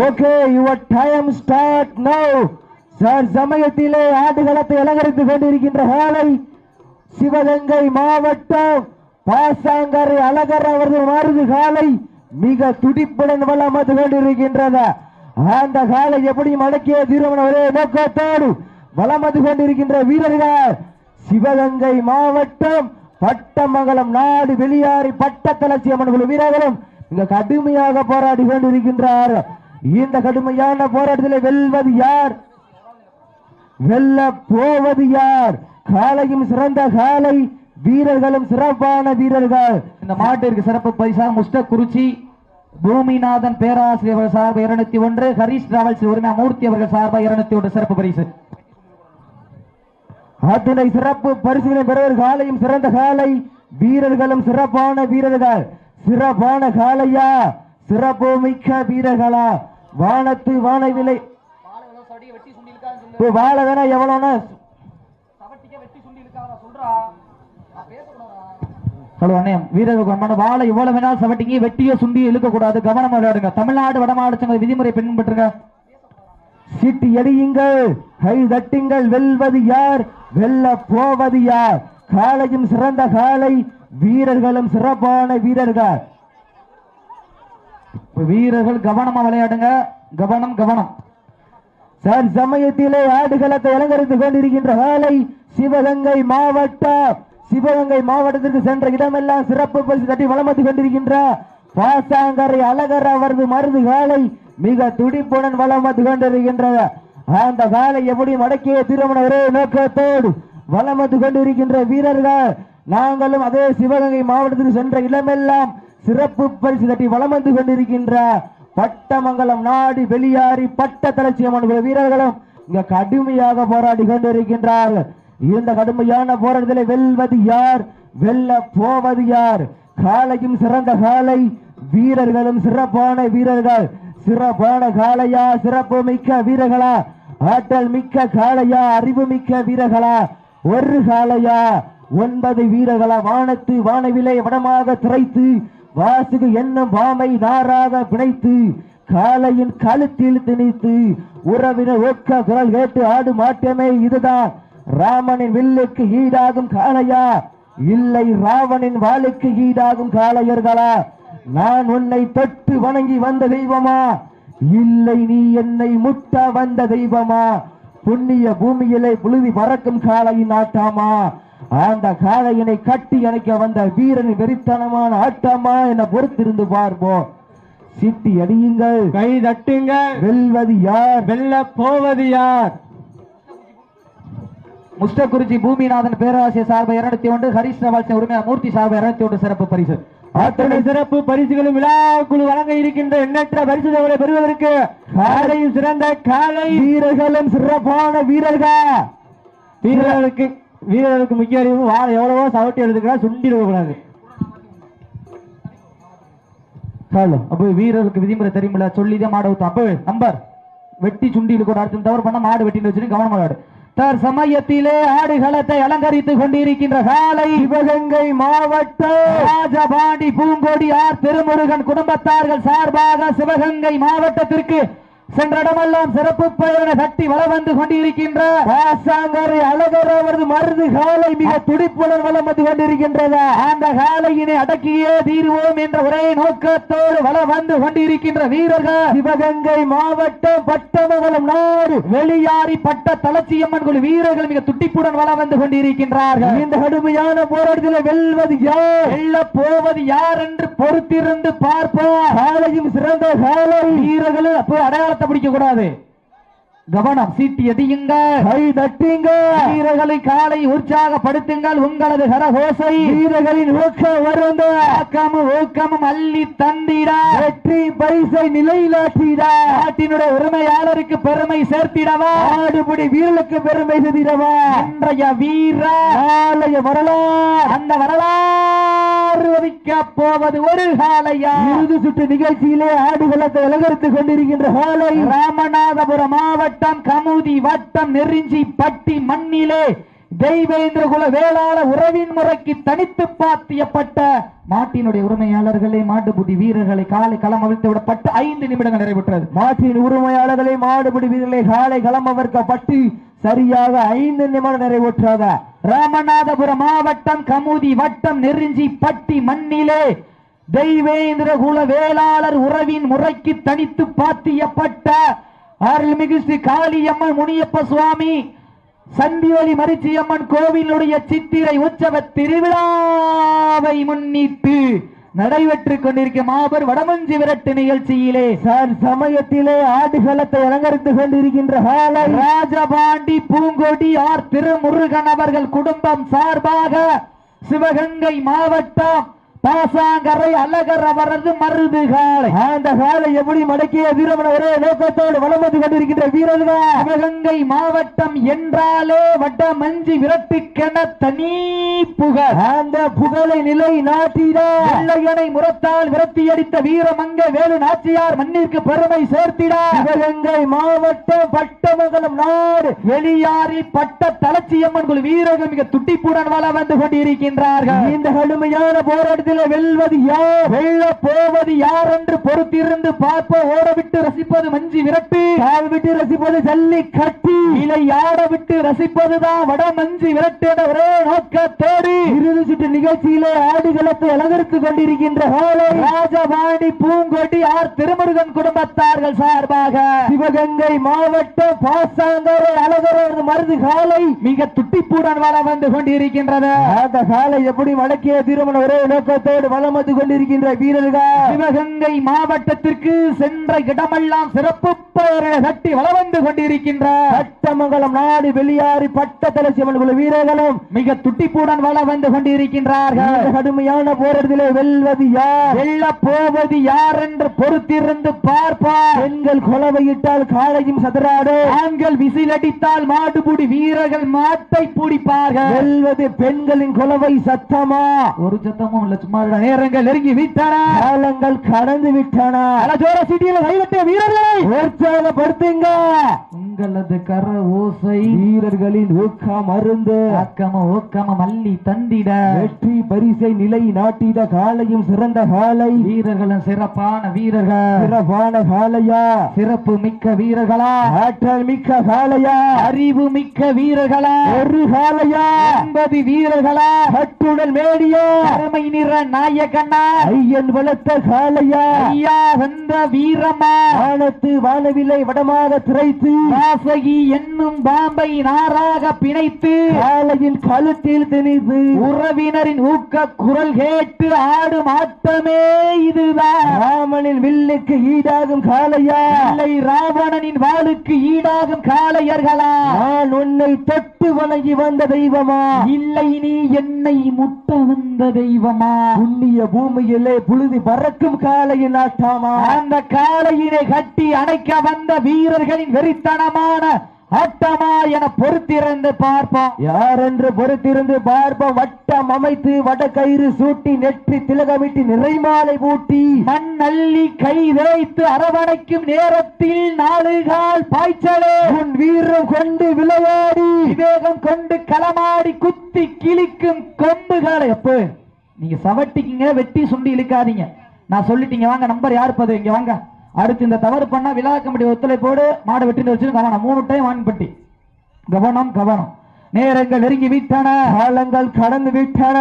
Okay your time start now sir சமயத்திலே ஆடுகளத்தை அலங்கரித்துக் கொண்டிருக்கின்ற காலை சிவகங்கை மாவட்டம் பாசாங்கரை அழகர் அவர்கள் மாறுது காலை மிக துடிப்புடன் வளம் வந்து கொண்டிருக்கின்றது. அந்த காலை எப்படி மடக்கிய திருமண ஒரே நோக்கத்தோடு வளம் வந்து கொண்டிருக்கின்ற வீரர்கள் சிவகங்கை மாவட்டம் பட்டமங்கலம் நாடு வெளியாறி பட்டத்தளர்ச்சி அம்மன் குழு வீரர்களும் மிக கடுமையாக போராடி கொண்டிருக்கின்றார்கள். இந்த கடுமையான போராட்டத்தில் வெல்வது யார்? வெல்ல போவது யார்? காலையும் சிறந்த காலை வீரர்களும் சிறப்பான வீரர்கள். இந்த மாட்டிற்கு சிறப்பு பரிசா முஸ்டகுருச்சி பூமிநாதன் பேராசிரியர் சார்பாக இருநூத்தி ஒன்று ஹரிஷ் டிராவல்ஸ் உரிமை மூர்த்தி அவர்கள் சார்பாக இருநூத்தி ஒன்று சிறப்பு பரிசு. அத்துணை சிறப்பு பரிசுகளை பெறுவர் காலையும் சிறந்த காலை வீரர்களும் சிறப்பான வீரர்கள். சிறப்பான காலையா சிறப்பு மிக்க வீரர்களா? வானத்து வான விலை வாழ வேணா எவ்வளோனா ஹலோ அண்ணே வீரர்கள் வாழை இவ்வளவு வேணாலும் சவட்டிங்க வெட்டியோ சுண்டியோ இழுக்க கூடாது கவனம் விளையாடுங்க. தமிழ்நாடு வடமாடு சங்க விதிமுறை பின்பற்றுங்க. சீட்டு எரியுங்கள் கை தட்டுங்கள். வெல்வது யார்? வெல்ல போவது யார்? காலையும் சிறந்த காலை. வீரர்களும் சிறப்பான வீரர்கள். வீரர்கள் கவனமா விளையாடுங்க. கவனம் கவனம். சார் சமயத்திலே ஆடுகளத்தை அலங்கரித்துக் கொண்டிருக்கின்ற வேலை சிவகங்கை மாவட்டம் சிவகங்கை மாவட்டத்திற்கு சென்ற இடமெல்லாம் சிறப்பு பரிசு தட்டி வளம் கொண்டிருக்கின்ற பாசாங்கரை அழகர் அவரது மருது காலை மிக துடிப்புடன் வளம் வந்து கொண்டிருக்கின்றது அந்த காலை எப்படி மடக்கிய திருமண ஒரே நோக்கத்தோடு வளம் வந்து கொண்டிருக்கின்ற வீரர்கள் நாங்களும் அதே சிவகங்கை மாவட்டத்திற்கு சென்ற இடமெல்லாம் சிறப்பு பரிசு தட்டி வளம் வந்து கொண்டிருக்கின்ற பட்டமங்கலம் நாடு வெளியாரி பட்ட தலட்சியம்மன் வீரர்களும் இங்க கடுமையாக போராடி கொண்டிருக்கின்றார்கள். இந்த கடுமையான போராட்டத்தில் வெல்வது யார்? வெல்ல போவது யார்? காலையும் சிறந்த காலை வீரர்களும் சிறப்பான வீரர்கள். சிறப்பான காளையா? சிறப்பு மிக்க வீரர்களா? ஆற்றல் மிக்க காளையா? அறிவு மிக்க வீரர்களா? ஒரு காளையா? ஒன்பது வீரர்களா? வானத்து வானவிலை வடமாக திரைத்து வாசுகு என்னும் பாமை நாராக பிணைத்து காளையின் கழுத்தில் திணித்து உறவினர் ஒக்க குரல் கேட்டு ஆடு மாட்டமே இதுதான் ராமனின் வில்லுக்கு ஈடாகும் காளையா? இல்லை ராவனின் வாளுக்கு ஈடாகும் காளையர்களா? நான் உன்னை தொட்டு வணங்கி வந்த தெய்வமா? இல்லை நீ என்னை முட்ட வந்த தெய்வமா? புண்ணிய பூமியிலே புழுதி பறக்கும் காளையின் ஆட்டாமா? அந்த காளையினை கட்டி அணைக்க வந்த வீரனின் வெறித்தனமான ஆட்டமா என பொறுத்திருந்து பார்ப்போம் சிட்டி அடியுங்கள். கை தட்டுங்க வெல்வது யார்? வெல்ல போவது யார்? முஸ்டகுருச்சி பூமிநாதன் பேராசிரியர் சார்பாக இருநூத்தி ஒன்று ஹரிஷ் டிராவல்ஸ் உரிமை மூர்த்தி சார்பாக இருநூத்தி ஒன்று சிறப்பு பரிசு. அத்தனை சிறப்பு பரிசுகளும் விழா குழு வழங்க இருக்கின்ற எண்ணற்ற பரிசுகளை பெறுவதற்கு காலையில் சிறந்த காலை. வீரர்களும் சிறப்பான வீரர்கள். வீரர்களுக்கு வீரர்களுக்கு முக்கிய அறிவு வாழ எவ்வளவோ சவட்டி எடுத்துக்கிறா சுண்டி கூடாது ஹலோ அப்போ வீரருக்கு விதிமுறை தெரியுமில்ல சொல்லிதான் மாடு ஊத்தும் அப்போ நம்பர். வெட்டி சுண்டி கூட அடுத்த தவறு பண்ண மாடு வெட்டின்னு வச்சுட்டு கவனம் விளையாடு. தர் சமயத்திலே ஆடுகளத்தை அலங்கரித்துக் கொண்டிருக்கின்ற காலை சிவகங்கை மாவட்டம் ராஜபாண்டி பூங்கொடியார் திருமுருகன் குடும்பத்தார்கள் சார்பாக சிவகங்கை மாவட்டத்திற்கு சென்ற இடமெல்லாம் சிறப்பு பெயரை சக்தி வள வந்து கொண்டிருக்கின்ற அழகர் அவரது மருது காலை மிக துடிப்புடன் வளம் வந்து கொண்டிருக்கின்றது. அந்த காலையினை அடக்கியே தீர்வோம் என்ற ஒரே நோக்கத்தோடு வள வந்து கொண்டிருக்கின்ற வீரர்கள் சிவகங்கை மாவட்டம் பட்டமங்கலம் நாடு வெளியாரி பட்ட தளச்சியம்மன் குழு வீரர்கள் மிக துட்டிப்புடன் வள வந்து கொண்டிருக்கின்றார்கள். இந்த கடுமையான போராட்டத்தில் வெல்வது யார்? வெல்ல போவது யார் என்று பொறுத்திருந்து பார்ப்போம். காலையும் சிறந்த காலை. வீரர்களும் அப்போ பிடிக்க கூடாது கவனம் சீட்டி எதியுங்க கை தட்டுங்க. வீரர்களை காலை உற்சாகப்படுத்துங்கள் உங்களது கரகோசை. வீரர்களின் ஊக்கம் வருந்த ஊக்கமும் ஊக்கமும் அள்ளி தந்திட. வெற்றி பரிசை நிலைநாட்டிட. நாட்டினுடைய உரிமையாளருக்கு பெருமை சேர்த்திடவா. ஆடுபடி வீரர்களுக்கு பெருமை செய்திடவா இன்றைய வீர. ஆலய வரலாறு. அந்த வரலாறு ஒதுக்க போவது ஒரு காலையா இறுதி சுற்று நிகழ்ச்சியிலே ஆடுகளத்தை அலங்கரித்துக் கொண்டிருக்கின்ற காலை ராமநாதபுரம் மாவட்டம் கமுதி வட்டம் நெறிஞ்சி பட்டி மண்ணிலே தெய்வேந்திர குல வேளாள உறவின் முறைக்கு தனித்து பாத்தியப்பட்ட மாட்டினுடைய உரிமையாளர்களே மாட்டுப்புடி வீரர்களை காலை களம் அவிழ்த்து விடப்பட்டு ஐந்து நிமிடங்கள் நிறைவேற்றது. மாட்டின் உரிமையாளர்களே மாடுபிடி வீரர்களை காலை களம் அவர்க்கப்பட்டு சரியாக ஐந்து நிமிடம் நிறைவேற்றாத. ராமநாதபுரம் மாவட்டம் கமுதி வட்டம் நெறிஞ்சி பட்டி மண்ணிலே தெய்வேந்திர குல வேளாளர் உறவின் முறைக்கு தனித்து பாத்தியப்பட்ட அருள்மிகு ஸ்ரீ காளியம்மன் முனியப்ப சுவாமி சந்திவலி மரிச்சியம்மன் கோவிலுடைய சித்திரை உற்சவ திருவிழாவை முன்னிட்டு நடைபெற்றுக் கொண்டிருக்கும் மாபெரும் வடமஞ்சி விரட்டு நிகழ்ச்சியிலே சார் சமயத்திலே ஆடுகளத்தை அலங்கரித்துக் கொண்டிருக்கின்ற காலை ராஜபாண்டி பூங்கொடி ஆர். திருமுருகன் அவர்கள் குடும்பம் சார்பாக சிவகங்கை மாவட்டம் பாசாங்கரை அழகர் அவரது மருது காலை அந்த காலை எப்படி மடக்கிய வீரமன ஒரே நோக்கத்தோடு வளம் வந்து கொண்டிருக்கின்ற வீரர்கள்? சிவகங்கை மாவட்டம் என்றாலே வட்ட மஞ்சி விரட்டுக்கென தனி புகழ். அந்த புகழை நிலை வெள்ளையனை முரத்தால் விரட்டியடித்த வீரமங்க வேலு நாச்சியார் மண்ணிற்கு பெருமை சேர்த்திட. சிவகங்கை மாவட்டம் பட்டமங்கலம் நாடு. வெளியாரில் பட்ட தலச்சியம்மன் குழு வீரர்கள் மிக துட்டிப்புடன் வள வந்து கொண்டிருக்கின்றார்கள். இந்த கடுமையான போராட்டத்தில் வெல்வது யார்? வெல்ல போவது யார் என்று பொறுத்திருந்து பார்ப்ப ஓட விட்டு ரசிப்பது மஞ்சி விரட்டு கால் விட்டு ரசிப்பது ஜல்லி கட்டி இலை ஆட விட்டு ரசிப்பதுதான் வட மஞ்சி விரட்டு என ஒரே நோக்கத்தோடு இறுதி சுற்று நிகழ்ச்சியிலே ஆடுகளத்தை அலங்கரித்துக் கொண்டிருக்கின்ற காலை ராஜபாணி பூங்கொடி ஆர் திருமுருகன் குடும்பத்தார்கள் சார்பாக சிவகங்கை மாவட்டம் பாசாங்கரை அழகரோடு மருது காலை மிக துட்டிப்புடன் வர வந்து கொண்டிருக்கின்றது. அந்த காலை எப்படி வடக்கே திருமண ஒரே நோக்கத்தோடு வலம் வந்து கொண்டிருக்கின்ற வீரர்கள். சிவகங்கை மாவட்டத்திற்கு சென்ற இடமெல்லாம் சிறப்பு பெயரை கட்டி வள வந்து கொண்டிருக்கின்ற பட்டமங்கலம் நாடு வெளியாறு பட்ட தலைச்சியம்மன் குழு வீரர்களும் மிக துட்டிப்புடன் வள வந்து கொண்டிருக்கின்றார்கள். கடுமையான போராட்டத்திலே வெல்வது யார்? வெல்ல போவது யார் என்று பொறுத்திருந்து பார்ப்பார். பெண்கள் கொலவையிட்டால் காளையும் சதுராடு ஆண்கள் விசிலடித்தால் மாடுபுடி வீரர்கள் மாட்டை பிடிப்பார்கள். வெல்வது பெண்களின் கொலவை சத்தமா? ஒரு சத்தமும் இல்ல சும்மா இருடா. நேரங்கள் நெருங்கி விட்டன காலங்கள் கடந்து விட்டன அலஜோர சிட்டியில் கைவிட்ட வீரர்களை உற்சாகப்படுத்துங்க உங்களது கர ஓசை. வீரர்களின் ஊக்கம் அருந்து. ஆக்கம ஓக்கம மல்லி தந்திட. வெற்றி பரிசை நிலை நாட்டிட காலையும் சிறந்த காலை. வீரர்களும் சிறப்பான வீரர்கள். சிறப்பான காலையா. சிறப்பு மிக்க வீரர்களா. ஆற்றல் மிக்க காலையா. அறிவு மிக்க வீரர்களா. ஒரு காலையா. ஒன்பது வீரர்களா. கட்டுடல் மேடியா அருமை நிற நாயகனா. ஐயன் வளர்த்த காலையா. ஐயா வந்த வீரமா. வானத்து வானவிலை வடமாக திரைத்து. வாசகி என்னும் பாம்பை நாராக பிணைத்து காலையின் கழுத்தில் திணித்து உறவினரின் ஊக்க குரல் கேட்டு ஆடும் ஆட்டமே இதுதான் ராமனின் வில்லுக்கு ஈடாகும் இல்லை ராவணனின் வாளுக்கு ஈடாகும் காளையர்களா? நான் உன்னை தொட்டு வணங்கி வந்த தெய்வமா? இல்லை நீ என்னை முட்ட வந்த தெய்வமா? புண்ணிய பூமியிலே புழுதி பறக்கும் காலையின் ஆட்டாமா? அந்த காளையினை கட்டி அணைக்க வந்த வீரர்களின் வெறித்தனமான ஆட்டமா என பொறுத்திருந்து பார்ப்போம். யார் என்று பொறுத்திருந்து பார்ப்போம். வட்டம் அமைத்து வடக்கயிறு சூட்டி நெற்றி திலகமிட்டு நிறைமாலை பூட்டி மண் அள்ளி கை தேய்த்து அரவணைக்கும் நேரத்தில் நாலு கால் பாய்ச்சலே. உன் வீரம் கொண்டு விளையாடி விவேகம் கொண்டு களமாடி குத்தி கிழிக்கும் கொம்புகளை. எப்போ நீங்க சவட்டிக்கிங்க வெட்டி சுண்டி இழுக்காதீங்க. நான் சொல்லிட்டீங்க வாங்க நம்பர் யார் பது? இங்க வாங்க. அடுத்து இந்த தவறு பண்ணா விழா கமிட்டி ஒத்துழைப்போடு மாடு வெட்டின்னு வச்சு கவனம் மூணு டைம் வான்பட்டி கவனம் கவனம். நேரங்கள் நெருங்கி விட்டன. காலங்கள் கடந்து விட்டன.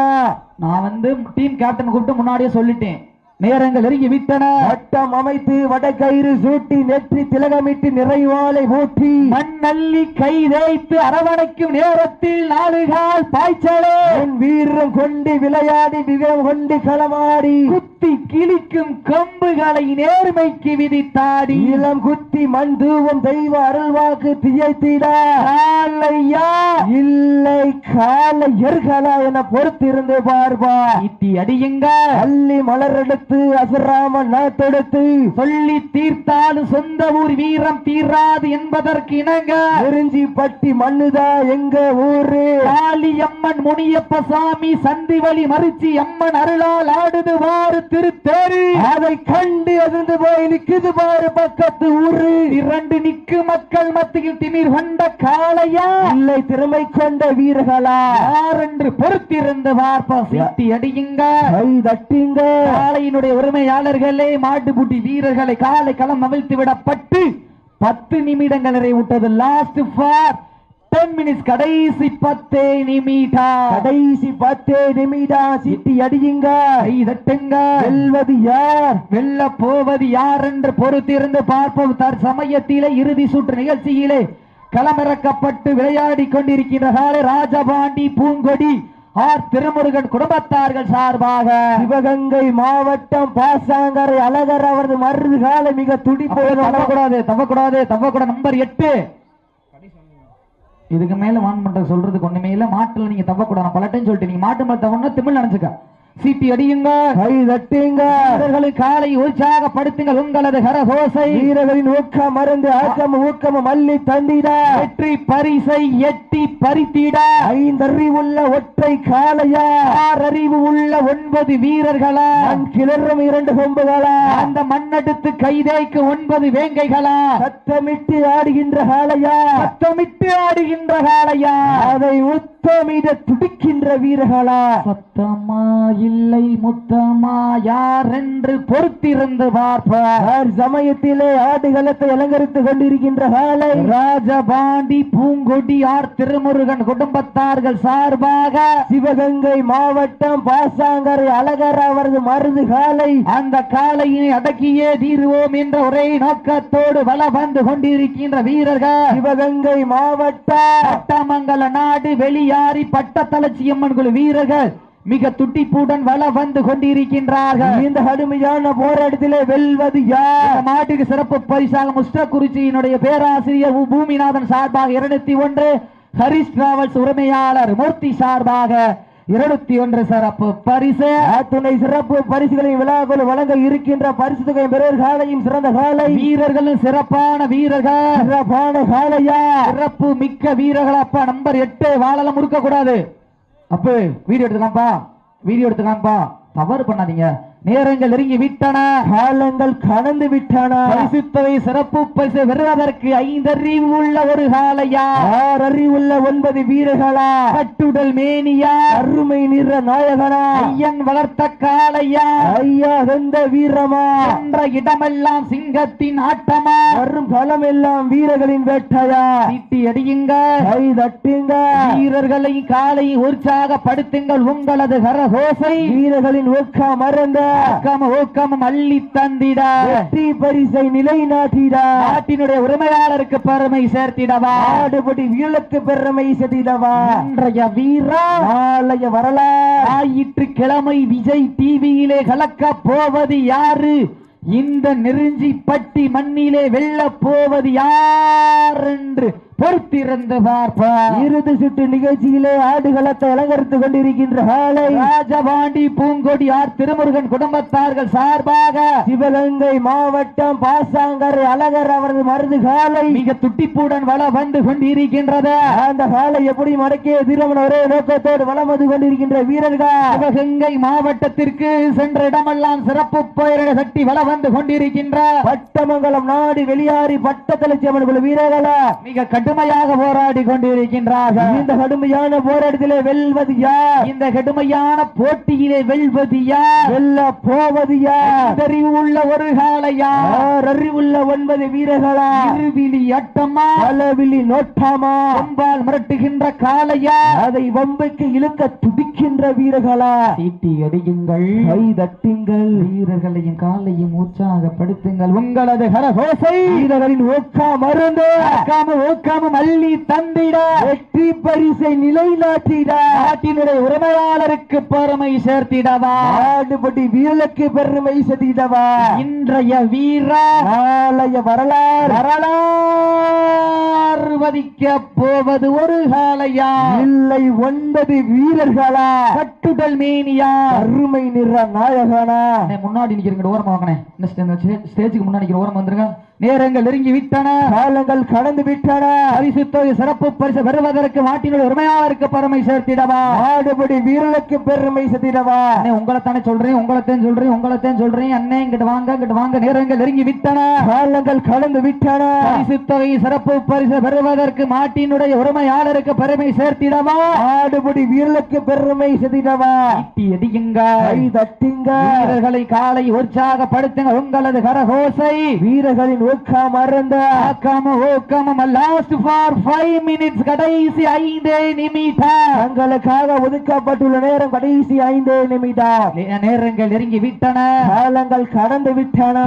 நான் வந்து டீம் கேப்டன் கூப்பிட்டு முன்னாடியே சொல்லிட்டேன். நேரங்கள் நெருங்கி விட்டன. வட்டம் அமைத்து வடக்கயிறு சூட்டி நெற்றி திலகமிட்டு நிறைவாலை பூட்டி மண் அள்ளி கை தேய்த்து அரவணைக்கும் நேரத்தில் நாலு கால் பாய்ச்சலே. உன் வீரம் கொண்டு விளையாடி விவேகம் கொண்டு களமாடி. குத்தி கிழிக்கும் கொம்புகளை நேர்மைக்கு விதித்தாடி. இளம் குத்தி மண் தூவம் தெய்வ அருள்வாக்கு தியைத்திட. காலையா? இல்லை கால எர்களா என பொறுத்திருந்து பார்ப்பா. ஈட்டி அடியுங்க. அள்ளி மலரெடுத்து அசுராம நாத்தெடுத்து சொல்லி தீர்த்தாலும் சொந்த ஊர் வீரம் தீராது என்பதற்கு இணங்க. நெருஞ்சி பட்டி மண்ணுதா எங்க ஊரு? காளியம்மன் முனியப்ப சாமி சந்திவழி மறிச்சி அம்மன் அருளால் ஆடுது வாறு திருத்தேரு அதை கண்டு அதிர்ந்து போய் நிக்குது பாரு பக்கத்து ஊரு. இரண்டு நிக்கு மக்கள் மத்தியில் திமிர் கொண்ட காளையா? இல்லை திறமை கொண்ட வீரர்களா? யார் என்று பொறுத்திருந்து பார்ப்போம். சீட்டி அடியுங்க. கை தட்டிங்க. காளையினுடைய உரிமையாளர்களே மாட்டுப்புட்டி வீரர்களை காலை களம் அவிழ்த்து விடப்பட்டு பத்து நிமிடங்கள் நிறைவுட்டது லாஸ்ட் ஃபார் டென் மினிட்ஸ் கடைசி பத்தே நிமிடம் கடைசி பத்தே நிமிடம் சீட்டி அடியுங்க. கை தட்டுங்க. வெல்வது யார்? வெல்ல போவது யார் என்று பொறுத்திருந்து பார்ப்போம். தற்சமயத்திலே இறுதி சுற்று நிகழ்ச்சியிலே களமிறக்கப்பட்டு விளையாடி கொண்டிருக்கின்ற ராஜபாண்டி பூங்கொடி ஆர் திருமுருகன் குடும்பத்தார்கள் சார்பாக. சிவகங்கை மாவட்டம் பாசாங்கரை அழகர் அவரது மருது கால மிக துடிப்போடு தவக்கூடாது தவக்கூடாது தவக்கூடாது நம்பர் எட்டு. இதுக்கு மேல வான் பண்ற சொல்றதுக்கு ஒண்ணுமே இல்ல. மாட்டுல நீங்க தவக்கூடாது பல டைம் சொல்லிட்டு நீங்க மாட்டு மேல தவன்னா திமிழ் நினைச்சுக்க. சீட்டி அடியுங்க. கை தட்டுங்க. வீரர்களின் காலை உற்சாகப்படுத்துங்கள் உங்களது கரகோசை. வீரர்களின் ஊக்கம் மருந்து ஆக்கம் ஊக்கம் மல்லி தந்திட. வெற்றி பரிசை எட்டி பறித்திட. ஐந்தறிவுள்ள ஒற்றை காளையா. அறிவு உள்ள ஒன்பது வீரர்களா. கிளறும் இரண்டு கொம்புகளா. அந்த மண்ணெடுத்து கைதேய்க்கு ஒன்பது வேங்கைகளா. சத்தமிட்டு ஆடுகின்ற காளையா. சத்தமிட்டு ஆடுகின்ற காளையா. அதை உத்தமிட துடிக்கின்ற வீரர்களா. சத்தமா இல்லை முத்தமா யார் என்று பொறுத்திருந்து பார்ப்பார் சமயத்திலே ஆடுகளத்தை அலங்கரித்துக் கொண்டிருக்கின்ற காளை ராஜபாண்டி பூங்கொடி ஆர் திருமுருகன் குடும்பத்தார்கள் சார்பாக சிவகங்கை மாவட்டம் பாசாங்கரை அழகர் அவரது மருது காலை. அந்த காளையினை அடக்கியே தீருவோம் என்ற ஒரே நோக்கத்தோடு வல வந்து கொண்டிருக்கின்ற வீரர்கள். சிவகங்கை மாவட்டம் பட்டமங்கல நாடு வெளியாரி பட்டத்தலட்சியம்மன் குழு வீரர்கள். மிக துட்டிப்புடன் வல வந்து கொண்டிருக்கின்றார்கள். இந்த கடுமையான போராட்டத்திலே வெல்வது யார்? இந்த மாட்டுக்கு சிறப்பு பரிசாக முஸ்டகுறிச்சியினுடைய பேராசிரியர். பூமிநாதன் சார்பாக இருநூத்தி ஒன்று ஹரிஸ் டிராவல்ஸ் உரிமையாளர் மூர்த்தி சார்பாக இருநூத்தி ஒன்று சிறப்பு பரிசு. துணை சிறப்பு பரிசுகளை விழாக்குள் வழங்க இருக்கின்ற பரிசு தொகை பெறுவர் காலையும் சிறந்த காலை. வீரர்களும் சிறப்பான வீரர்கள். சிறப்பான காலையா? சிறப்பு மிக்க வீரர்கள். அப்பா நம்பர் எட்டு வாழலாம் முறுக்க கூடாது அப்போ வீடியோ எடுத்துக்காம்பா வீடியோ எடுத்துக்காம்பா தவறு பண்ணாதீங்க. நேரங்கள் நெருங்கி விட்டன காலங்கள் கடந்து விட்டன. பரிசுத்தவை சிறப்பு பரிசு பெறுவதற்கு ஐந்தறிவு உள்ள ஒரு காலையா ஆறு அறிவுள்ள ஒன்பது வீரர்களா? கட்டுடல் மேனியா? அருமை நிற நாயகனா? ஐயன் வளர்த்த காளையா? ஐயா வெந்த வீரமா? என்ற இடமெல்லாம் சிங்கத்தின் ஆட்டமா? வரும் களம் எல்லாம் வீரர்களின் வேட்டையா? சீட்டி அடியுங்க. கை தட்டுங்க. வீரர்களை காலை உற்சாகப்படுத்துங்கள் உங்களது கரகோசை. வீரர்களின் ஊக்கம் மறந்த ஊக்கம் ஊக்கம் தந்திட. வெற்றி பரிசை நிலைநாட்டிட. நாட்டினுடைய உரிமையாளருக்கு பெருமை சேர்த்திடவா. ஆடுபடி வீரலுக்கு பெருமை செதிடவா இன்றைய வீரா நாளைய வரலாறு. ஞாயிற்றுக்கிழமை விஜய் டிவியிலே கலக்க போவது யாரு? இந்த நெருஞ்சிப்பட்டி மண்ணிலே வெல்ல போவது யார் என்று பொறுத்திருந்து இறுதி சுற்று நிகழ்ச்சியிலே ஆடுகளத்தை அலங்கரித்துக் கொண்டிருக்கின்ற காலை ராஜபாண்டி பூங்கொடி ஆர் திருமுருகன் குடும்பத்தார்கள் சார்பாக சிவகங்கை மாவட்டம் பாசாங்கரை அழகர் அவரது மருது காலை மிக துட்டிப்புடன் வள வந்து கொண்டிருக்கின்றது. அந்த காலை எப்படி மடக்கிய திருமண ஒரே நோக்கத்தோடு வலம் வந்து கொண்டிருக்கின்ற வீரர்கள்? சிவகங்கை மாவட்டத்திற்கு சென்ற இடமெல்லாம் சிறப்பு பெயரிட சட்டி வள வந்து கொண்டிருக்கின்ற பட்டமங்கலம் நாடு வெளியாரி பட்டத்தலைச்சி அம்மன் வீரர்களா. மிக கடுமையாக போராடி கொண்டிருக்கின்றார்கள். இந்த கடுமையான போராட்டத்திலே வெல்வது யார்? இந்த கடுமையான போட்டியிலே வெல்வது யார்? வெல்ல போவது யார்? தெரிவு உள்ள ஒரு காலையா அறிவுள்ள ஒன்பது வீரர்களா? இருவிழி அட்டமா? அளவிலி நோட்டாமா? கொம்பால் மிரட்டுகின்ற காலையா அதை வம்பைக்கு இழுக்க துடிக்கின்ற வீரர்களா? சீட்டி அடியுங்கள். கை தட்டுங்கள். வீரர்களையும் காலையும் உற்சாகப்படுத்துங்கள். உங்களது கரகோசை. வீரர்களின் ஊக்கா மருந்து ஊக்காம ஊக்காம அள்ளி தந்திட. வெற்றி பரிசை நிலைநாட்டிட. நாட்டினுடைய உரிமையாளருக்கு பெருமை சேர்த்திடவா. ஆடுபடி வீரலுக்கு பெருமை செதிடவா இன்றைய வீரா நாளைய வரலாறு. வரலாறு வதிக்க போவது ஒரு காலையா. இல்லை ஒன்பது வீரர்களா. கட்டுடல் மேனியா. அருமை நிற நாயகனா. முன்னாடி நிக்கிறீங்க ஓரமா ஸ்டே- ஸ்டேஜுக்கு முன்னாடி நிக்கிற ஓரமா வந்துருங்க. நேரங்கள் நெருங்கி விட்டன காலங்கள் கடந்து விட்டன பரிசு தொகை சிறப்பு பரிசு பெறுவதற்கு மாட்டினுடைய உரிமையாளருக்கு பெருமை சேர்த்திடவா? ஆடுபடி வீரர்களுக்கு பெருமை அண்ணே உங்களைத்தானே சொல்றேன் உங்களைத்தான் சொல்றேன் உங்களைத்தான் சொல்றேன். அண்ணே இங்கிட்டு வாங்க இங்கிட்டு வாங்க. நேரங்கள் நெருங்கி விட்டன காலங்கள் கடந்து விட்டன பரிசு தொகை சிறப்பு பரிசு பெறுவதற்கு மாட்டினுடைய உரிமையாளருக்கு பெருமை சேர்த்திடவா? ஆடுபடி வீரர்களுக்கு பெருமை சதிடவா ஈட்டி அடியுங்க கை தட்டுங்க. வீரர்களை காலை உற்சாகப்படுத்துங்க உங்களது கரகோசை. வீரர்களின் ஊக்கம் மறந்த ஆக்காம ஓக்காம லாஸ்ட் ஃபார் ஃபைவ் மினிட்ஸ் கடைசி ஐந்தே நிமிடம் தங்களுக்காக ஒதுக்கப்பட்டுள்ள நேரம் கடைசி ஐந்தே நிமிடம் நேரங்கள் நெருங்கி விட்டன காலங்கள் கடந்து விட்டன.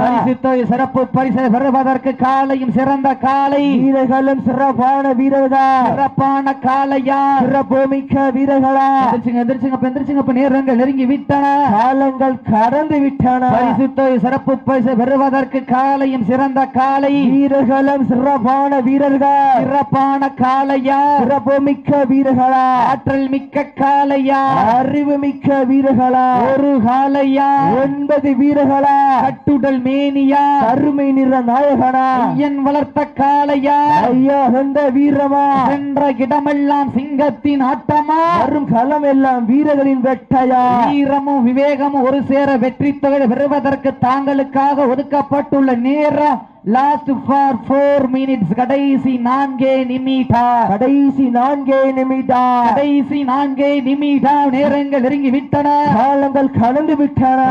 சிறப்பு பரிசை பெறுவதற்கு காலையும் சிறந்த காலை. வீரர்களும் சிறப்பான வீரர்கள். சிறப்பான காலையா? சிறப்பு மிக்க வீரர்களா? எந்திரிச்சுங்க எந்திரிச்சுங்க எந்திரிச்சுங்க நேரங்கள் நெருங்கி விட்டன காலங்கள் கடந்து விட்டன. பரிசு சிறப்பு பரிசை பெறுவதற்கு காலையும் சிறந்த காலை. வீரர்களும் சிறப்பான வீரர்கள். சிறப்பான காலையா சிறப்பு மிக்க வீரர்களா. ஆற்றல் மிக்க காலையா அறிவு மிக்க வீரர்களா. ஒரு காலையா ஒன்பது வீரர்களா. கட்டுடல் மேனியா. கருமை நிற நாயகனா. ஐயன் வளர்த்த காலையா ஐயா சொந்த வீரமா. சென்ற இடமெல்லாம் சிங்கத்தின் ஆட்டமா. வரும் களம் எல்லாம் வீரர்களின் வெட்டையா. வீரமும் விவேகமும் ஒரு சேர வெற்றி தொகை பெறுவதற்கு தாங்களுக்காக ஒதுக்கப்பட்டுள்ள நேரம் லாஸ்ட் ஃபார் ஃபோர் மினிட்ஸ் கடைசி நான்கே நிமிடம் கடைசி நான்கே நிமிடம் கடைசி நான்கே நிமிடம் நேரங்கள் நெருங்கி விட்டன காலங்கள் கடந்து விட்டன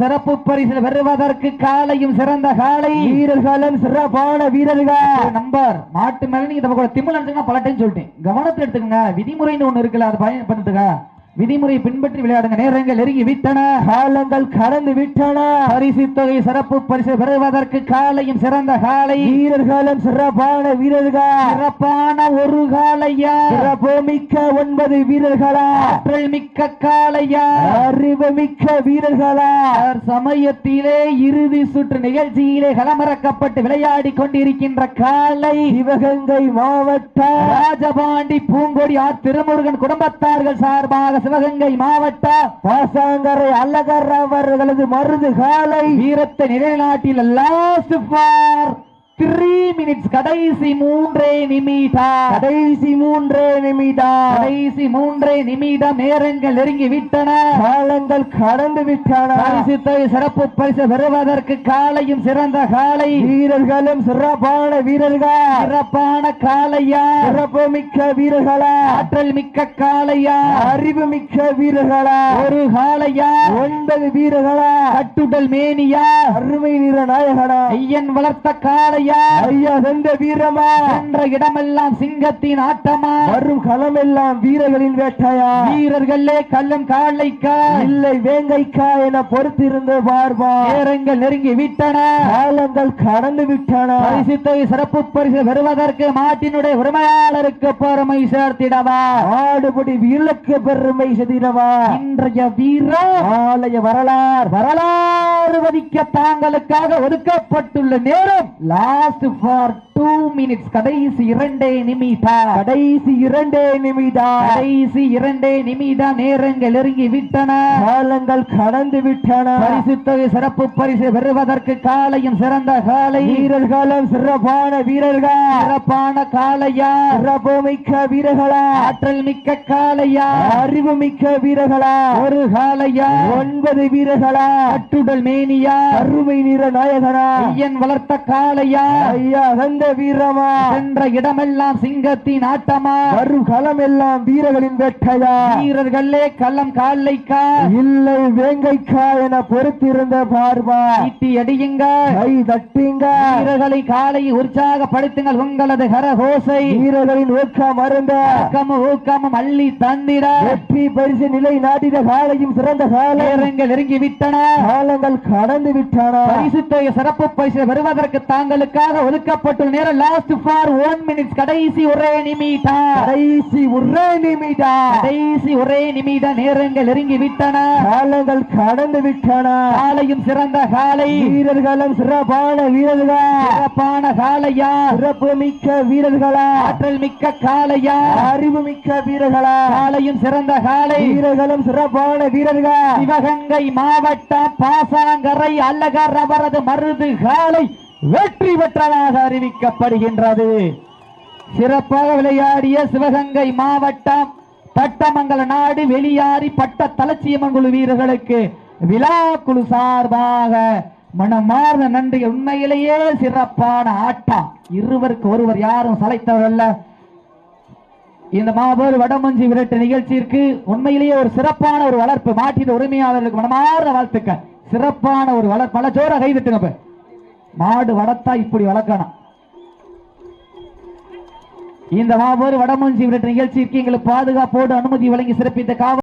சிறப்பு பரிசு பெறுவதற்கு காலையும் சிறந்த காலை. வீரர்களும் சிறப்பான வீரர்கள். நம்பர் மாட்டு மேல நீங்க தப்ப கூட திமிழ் பல டைம் சொல்லிட்டேன். கவனத்துல எடுத்துக்கங்க. விதிமுறைன்னு ஒண்ணு இருக்குல்ல அதை பயன்படுத்துங்க. விதிமுறை பின்பற்றி விளையாடுங்க. நேரங்கள் நெருங்கி விட்டன. காலங்கள் கடந்து விட்டன. பரிசு தொகை சிறப்பு பரிசு பெறுவதற்கு காலையும் சிறந்த காலை. வீரர்களும் சிறப்பான வீரர்கள்? சிறப்பான ஒரு காலையா? சிறப்பு மிக்க ஒன்பது வீரர்களா? ஆற்றல் மிக்க காலையா? அறிவு மிக்க வீரர்களா? சமயத்திலே இறுதி சுற்று நிகழ்ச்சியிலே களமிறக்கப்பட்டு விளையாடி கொண்டிருக்கின்ற காலை. சிவகங்கை மாவட்ட ராஜபாண்டி பூங்கொடி ஆர். திருமுருகன் குடும்பத்தார்கள் சார்பாக சிவகங்கை மாவட்ட பாசாங்கரை அழகர் அவர்களது மருது காலை வீரத்தை நிலைநாட்டில் லாஸ்ட் ஃபார் த்ரீ மினிட்ஸ் கடைசி மூன்றே நிமிடம். கடைசி மூன்றே நிமிடம். கடைசி மூன்றே நிமிடம் நேரங்கள் நெருங்கி விட்டன காலங்கள் கடந்து விட்டன பரிசு தொகை சிறப்பு பரிசு பெறுவதற்கு காலையும் சிறந்த காலை. வீரர்களும் சிறப்பான வீரர்கள். சிறப்பான காலையா? சிறப்பு மிக்க வீரர்களா? ஆற்றல் மிக்க காலையா? அறிவு மிக்க வீரர்களா? ஒரு காலையா? ஒன்பது வீரர்களா? கட்டுடல் மேனியா? அருமை நிற நாயகனா? ஐயன் வளர்த்த காளையா? ஐயா. சென்ற வீரமா. சென்ற இடமெல்லாம் சிங்கத்தின் ஆட்டமா? வரும் களம் எல்லாம் வீரர்களின் வேட்டையா? வீரர்களே கள்ளம் இல்லை வேங்கைக்கா என பொறுத்திருந்து நேரங்கள் நெருங்கி விட்டன. காலங்கள் கடந்து விட்டன. சிறப்பு பரிசு பெறுவதற்கு மாட்டினுடைய உரிமையாளருக்கு பெருமை சேர்த்திடவா? ஆடுபடி வீரலுக்கு பெருமை செதிரவா இன்றைய வீரர் ஆலய வரலாறு. வரலாறு வதிக்க தாங்களுக்காக ஒதுக்கப்பட்டுள்ள நேரம். லாஸ்ட் ஃபார் டூ மினிட்ஸ் கடைசி இரண்டே நிமிடம் கடைசி இரண்டே நிமிடம் கடைசி இரண்டே நிமிடம் நேரங்கள் நெருங்கி விட்டன காலங்கள் கடந்து விட்டன பரிசு தொகை சிறப்பு பரிசு பெறுவதற்கு காலையும் சிறந்த காலை. வீரர்களும் சிறப்பான வீரர்கள்? சிறப்பான காலையா? சிறப்பு மிக்க வீரர்களா? ஆற்றல் மிக்க காலையா? அறிவு மிக்க வீரர்களா? ஒரு காலையா? ஒன்பது வீரர்களா? கட்டுடல் மேனியா? அருமை நிற நாயகனா? ஐயன் வளர்த்த காலையா? ஐயா சந்த வீரமா? சென்ற இடமெல்லாம் சிங்கத்தின் ஆட்டமா? வரும் களம் எல்லாம் வீரர்களின் வெட்டையா? வீரர்களே கள்ளம் காலைக்கா இல்லை வேங்கைக்கா என பொறுத்திருந்த பார்வா. ஈட்டி அடியுங்க. கை தட்டுங்க. வீரர்களை காலை உற்சாகப்படுத்துங்கள் உங்களது கரகோசை. வீரர்களின் ஊக்கம் மருந்த. ஊக்கமும் ஊக்கமும் அள்ளி தந்திட. வெற்றி பரிசு நிலை நாட்டிட காலையும் சிறந்த காலம். நேரங்கள் நெருங்கி விட்டன காலங்கள் கடந்து விட்டன. பரிசு சிறப்பு பரிசு வருவதற்கு தாங்களுக்காக ஒதுக்கப்பட்டுள்ள நேரம் லாஸ்ட் ஃபார் ஒன் மினிட்ஸ் கடைசி ஒரே நிமிடம். கடைசி ஒரே நிமிடம். கடைசி ஒரே நிமிடம். நேரங்கள் நெருங்கி விட்டன காலங்கள் கடந்து விட்டன. காலையும் சிறந்த காலை. வீரர்களும் சிறப்பான வீரர்கள்? சிறப்பான காலையா? சிறப்பு மிக்க வீரர்களா? ஆற்றல் மிக்க காலையா? அறிவு மிக்க வீரர்களா? காலையும் சிறந்த காலை. வீரர்களும் சிறப்பான வீரர்கள்? சிவகங்கை மாவட்டம் பாசாங்கரை அல்லகர் அவரது மருது காலை. வெற்றி பெற்றதாக அறிவிக்கப்படுகின்றது. சிறப்பாக விளையாடிய சிவகங்கை மாவட்டம் பட்டமங்கல நாடு வெளியாரி பட்ட தலச்சியம்மன் குழு வீரர்களுக்கு விழா குழு சார்பாக மனமார்ந்த நன்றி உண்மையிலேயே சிறப்பான ஆட்டம். இருவருக்கு ஒருவர் யாரும் சளைத்தவர் இந்த மாபெரும் வடமஞ்சி விரட்டு நிகழ்ச்சிக்கு உண்மையிலேயே ஒரு சிறப்பான ஒரு வளர்ப்பு. மாட்டின் உரிமையாளர்களுக்கு மனமார்ந்த வாழ்த்துக்கள். சிறப்பான ஒரு வளர்ப்பு. பல ஜோர கைவிட்டுங்க மாடு வளர்த்தா இப்படி வளர்க்கணும். இந்த மாபெரும் வடமஞ்சி நிகழ்ச்சிக்கு எங்களுக்கு பாதுகாப்போடு அனுமதி வழங்கி சிறப்பித்த காவல்